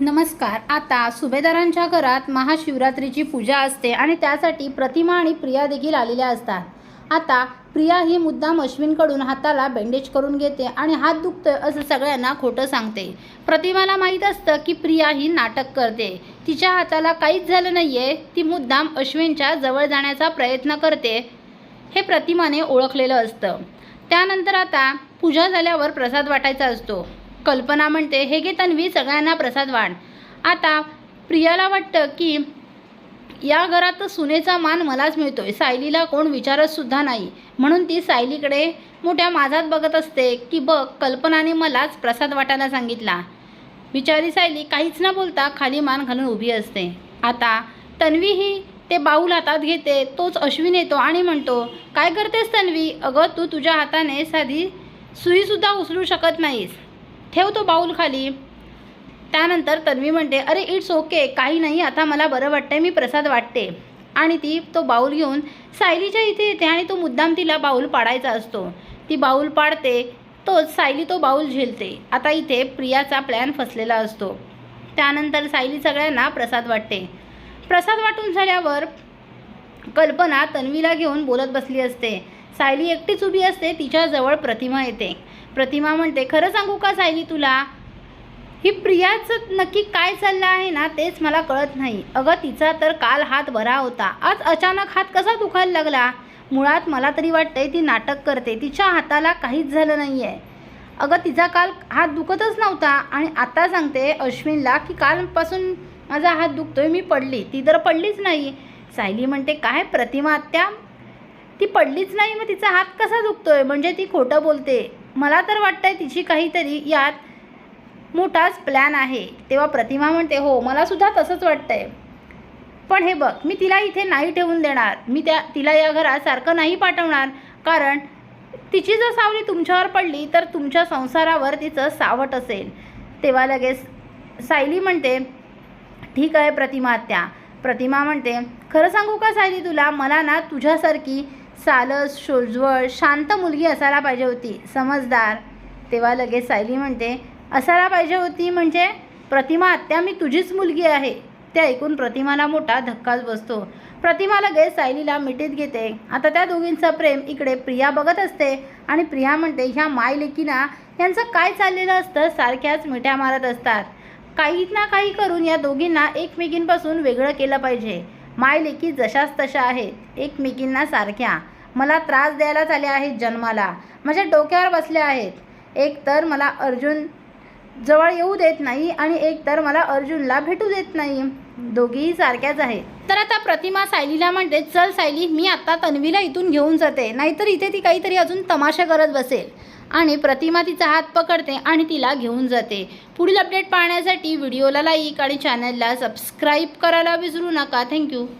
नमस्कार. आता सुभेदारांच्या घरात महाशिवरात्रीची पूजा असते आणि त्यासाठी प्रतिमा आणि प्रिया देखील आलेल्या असतात. आता प्रिया ही मुद्दाम अश्विनकडून हाताला बँडेज करून घेते आणि हात दुखतोय असं सगळ्यांना खोटं सांगते. प्रतिमाला माहीत असतं की प्रिया ही नाटक करते. तिच्या हाताला काहीच झालं नाही आहे ती मुद्दाम अश्विनच्या जवळ जाण्याचा प्रयत्न करते हे प्रतिमाने ओळखलेलं असतं. त्यानंतर आता पूजा झाल्यावर प्रसाद वाटायचा असतो. कल्पना म्हणते हे घे तन्वी सगळ्यांना प्रसाद वाढ. आता प्रियाला वाटतं की या घरात सुनेचा मान मलाच मिळतोय सायलीला कोण विचारतसुद्धा नाही. म्हणून ती सायलीकडे मोठ्या माझात बघत असते की बघ कल्पनाने मलाच प्रसाद वाटायला सांगितला. बिचारी सायली काहीच न बोलता खाली मान घालून उभी असते. आता तन्वी ही ते बाऊल हातात घेते तोच अश्विन येतो आणि म्हणतो काय करतेस तन्वी? अगं तू तुझ्या हाताने साधी सुईसुद्धा उचलू शकत नाहीस. ठेव तो बाऊल खाली. त्यानंतर तन्वी म्हणते अरे इट्स ओके काही नाही आता मला बरं वाटतंय मी प्रसाद वाटते. आणि ती तो बाऊल घेऊन सायलीच्या इथे येते आणि तो मुद्दाम तिला बाऊल पाडायचा असतो. ती बाऊल पाडते तोच सायली तो बाऊल झेलते. आता इथे प्रियाचा प्लॅन फसलेला असतो. त्यानंतर सायली सगळ्यांना प्रसाद वाटते. प्रसाद वाटून झाल्यावर कल्पना तन्वीला घेऊन बोलत बसली असते. सायली एकटीच उभी असते तिच्याजवळ प्रतिमा येते. प्रतिमा म्हणते खरं सांगू का सायली तुला? ही प्रियाचं नक्की काय चाललं आहे ना तेच मला कळत नाही. अगं तिचा तर काल हात बरा होता. आज अचानक हात कसा दुखायला लागला? मुळात मला तरी वाटतंय ती नाटक करते. तिच्या हाताला काहीच झालं नाही आहे अगं तिचा काल हात दुखतच नव्हता. आणि आता सांगते अश्विनला की कालपासून माझा हात दुखतोय मी पडली. ती तर पडलीच नाही. सायली म्हणते काय प्रतिमा आत्या? ती पडलीच नाही मग तिचा हात कसा दुखतोय? म्हणजे ती खोटं बोलते. मला तर वाटतंय तिची काहीतरी यात मोठाच प्लॅन आहे. तेव्हा प्रतिमा म्हणते हो मला सुद्धा तसंच वाटतंय. पण हे बघ मी तिला इथे नाही ठेवून देणार. मी त्या तिला या घरात सारखं नाही पाठवणार. कारण तिची जर सावली तुमच्यावर पडली तर तुमच्या संसारावर तिचं सावट असेल. तेव्हा लगेच सायली म्हणते ठीक आहे प्रतिमा त्या प्रतिमा म्हणते खरं सांगू का सायली तुला? मला ना तुझ्यासारखी सालस शोजवळ शांत मुलगी असायला पाहिजे होती. समजदार. तेव्हा लगेच सायली म्हणते असायला पाहिजे होती म्हणजे प्रतिमा आत्या मी तुझीच मुलगी आहे. ते ऐकून प्रतिमाला मोठा धक्काच बसतो. प्रतिमा लगेच सायलीला मिठीत घेते. आता त्या दोघींचं प्रेम इकडे प्रिया बघत असते आणि प्रिया म्हणते ह्या माय लेकीना यांचं काय चाललेलं असतं सारख्याच मिठ्या मारत असतात. काही ना काही करून या दोघींना एकमेकींपासून वेगळं केलं पाहिजे. माय लेखी जशाच तशा आहेत एकमेकींना सारख्या. मला त्रास द्यायलाच आल्या आहेत जन्माला. माझ्या डोक्यावर बसल्या आहेत. एक तर मला अर्जुन जवळ येऊ देत नाही आणि एक तर मला अर्जुनला भेटू देत नाही. दोघीही सारख्याच आहेत. तर आता प्रतिमा सायलीला म्हणते चल सायली मी आता तन्वीला इथून घेऊन जाते. नाहीतर इथे ती काहीतरी अजून तमाशा करत बसेल. आणि प्रतिमा तिचा हात पकडते आणि तिला घेऊन जाते. पुढील अपडेट पाहण्यासाठी व्हिडिओला लाईक आणि चॅनलला सबस्क्राईब करायला विसरू नका. थँक्यू